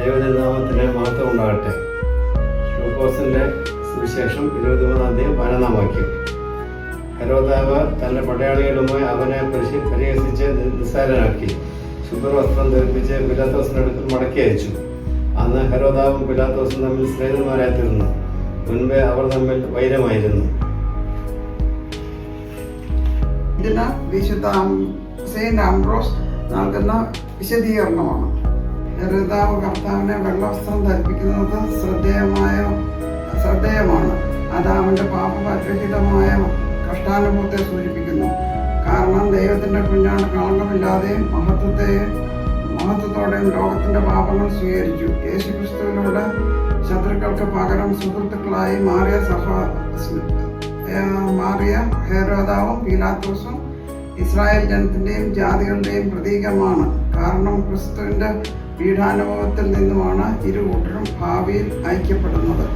ദൈവജനനാമത്തിന് മഹത്വം ഉണ്ടാകട്ടെ ഷൂക്കോസിന്റെ സുവിശേഷം ഇരുപത്തിമൂന്നാം തീയതി പതിനൊന്നാം വാക്യം. ഹരോദാവ് തന്റെ പടയാളികളുമായി അവനെ പരിശി പരിഹസിച്ച് നിസ്സാരനാക്കി. ശുഭ്രവസ്ത്രം ധരിപ്പിച്ച് പിലാത്തോസിന്റെ അടുത്ത് മടക്കി അയച്ചു. അന്ന് ഹരോദാവും പിലാത്തോസും തമ്മിൽ സ്നേഹിതന്മാരായിത്തീർന്നു. മുൻപേ അവർ തമ്മിൽ വൈരമായിരുന്നു. വിശുദ്ധ സെയിന്റ് ആംബ്രോസ് നൽകുന്ന വിശദീകരണമാണ്. ഹരിതാവ് കർത്താവിനെ വെള്ളവസ്ത്രം ധരിപ്പിക്കുന്നത് ശ്രദ്ധേയമായ ശ്രദ്ധേയമാണ്. അത് അവന്റെ പാപപരിഹിതമായ കഷ്ടാനുഭവത്തെ സൂചിപ്പിക്കുന്നു. കാരണം ദൈവത്തിന്റെ കുഞ്ഞാണ് കളങ്കമില്ലാതെയും മഹത്വത്തെയും മഹത്വത്തോടെയും ലോകത്തിന്റെ പാപങ്ങൾ സ്വീകരിച്ചു. യേശു ക്രിസ്തുവിലൂടെ ശത്രുക്കൾക്ക് പകരം സുഹൃത്തുക്കളായി മാറിയ സഹ മാറിയ ഹേരോദാവും പീലാത്തോസും ഇസ്രായേൽ ജനത്തിന്റെയും ജാതികളുടെയും പ്രതീകമാണ്. കാരണം ക്രിസ്തുവിന്റെ പീഠാനുഭവത്തിൽ നിന്നുമാണ് ഇരു കൂട്ടരും ഭാവിയിൽ ഐക്യപ്പെടുന്നത്.